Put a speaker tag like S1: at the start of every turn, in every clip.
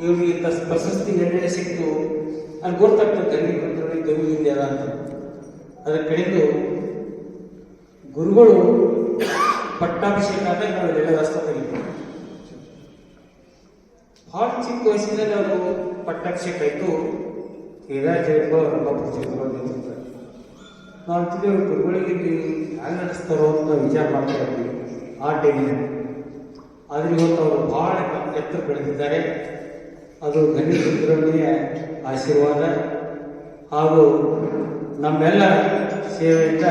S1: ಇವ್ರಿಗೆ ಇಂಥ ಪ್ರಶಸ್ತಿ ಎರಡನೇ ಸಿಕ್ತು ಅಲ್ಲಿ ಗೊತ್ತಾಗ್ತದೆ ಗಂಗೆ ಬಂದ್ರೆ ಕವಿ ವಿದ್ಯಾರ ಅಂತ. ಅದರ ಕಡೆದು ಗುರುಗಳು ಪಟ್ಟಾಭಿಷೇಕ ಆದಾಗ ನಾವು ಎಲ್ಲ ರಸ್ತೆ ತೆಗಿತೀವಿ ಭಾಳ ಚಿಕ್ಕ ವಯಸ್ಸಿನಲ್ಲಿ ಅವರು ಪಟ್ಟಾಭಿಷೇಕ ಆಯಿತು. ತೀರಾ ಜಯಂಬ ರಂಗಪುರ ನಿಂತಿರ್ತಾರೆ ನಾವು ಅಂತಿದ್ದೆ ಅವ್ರ ಗುರುಗಳಿಗೆ ಹ್ಯಾಂಗ ನಡೆಸ್ತಾರೋ ಅಂತ ವಿಚಾರ ಮಾಡ್ತಾ ಇದ್ವಿ ಆ ಟೈಮಿನಲ್ಲಿ ಆದರೆ ಇವತ್ತು ಅವರು ಭಾಳ ಎತ್ತರ ಬೆಳೆದಿದ್ದಾರೆ. ಅದು ಗಣಿ ಸುಬ್ರಹ್ಮಣ್ಯ ಆಶೀರ್ವಾದ ಹಾಗೂ ನಮ್ಮೆಲ್ಲ ಸೇವೆಯಿಂದ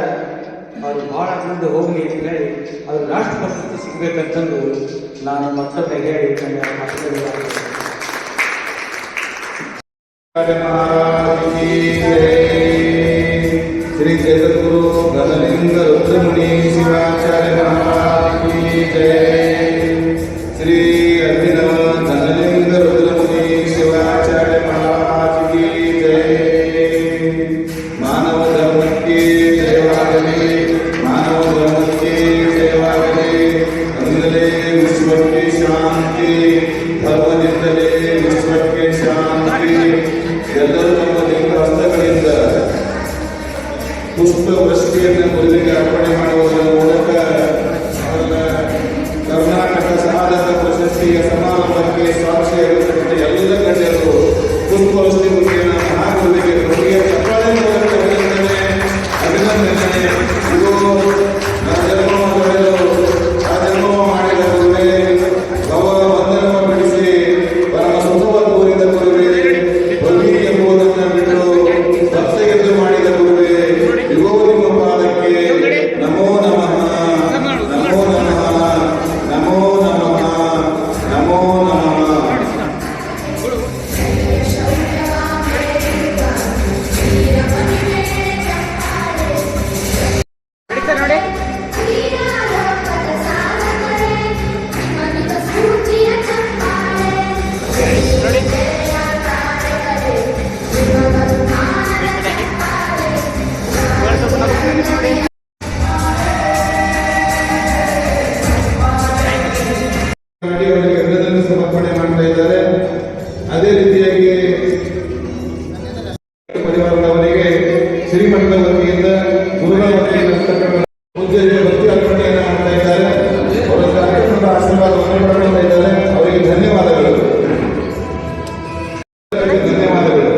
S1: ಅವರು ಭಾಳ ಮುಂದೆ ಹೋಗಲಿ ಅಂತ ಹೇಳಿ ಅವರು ರಾಷ್ಟ್ರ ಪ್ರಶಸ್ತಿ ಸಿಗಬೇಕಂತಂದು ನಾನು ಮತ್ತೊಮ್ಮೆ ಹೇಳಿ ನನ್ನ
S2: ಶ್ರೀ ಜಗದ್ಗುರು ಗದಲಿಂಗ ರುದ್ರಮುನಿ ಶಿವಾಚಾರ್ಯ ಮಹಾರಾಜ್ ಜಯ ಶ್ರೀ ಎಲ್ಲರೂ ನಮ್ಮ ದೇವರ ಹಸ್ತಗಳಿಂದ ಪುಷ್ಪ ವಸ್ತಿಯನ್ನು ಮೊದಲಿಗೆ ಅರ್ಪಣೆ ಮಾಡುವುದರ ಮೂಲಕ ಕರ್ನಾಟಕ ಸಮಾಜದ ಪ್ರಶಸ್ತಿಯ ಸಮಾರಂಭಕ್ಕೆ ಸಾಕ್ಷಿಯಾಗಿರ್ತಕ್ಕಂಥ ಎಲ್ಲ ಗಣ್ಯರು ಪುಷ್ಪ ವಸ್ತಿ ಗುರುವಿನ ಮಹಾಗುರುವಿಗೆ ಕೊಡುಗೆ ತಪ್ಪಾದ ಮೂಲಕ ಅಭಿನಂದನೆ. ಅಭಿನಂದನೆ ನಮ್ಮ ಮಾಡಿ ಅವರಿಗೆ ಅಭಿನಂದನೆ ಸಮರ್ಪಣೆ ಮಾಡ್ತಾ ಇದ್ದಾರೆ. ಅದೇ ರೀತಿಯಾಗಿ ಪರಿವಾರದವರಿಗೆ ಶ್ರೀಮಠದ ವತಿಯಿಂದ ಭಕ್ತಿ ಅರ್ಪಣೆಯನ್ನು ಮಾಡ್ತಾ ಇದ್ದಾರೆ. ಅವರ ಕಾರ್ಯಕ್ರಮದ ಅವರಿಗೆ ಧನ್ಯವಾದಗಳು. ಧನ್ಯವಾದಗಳು.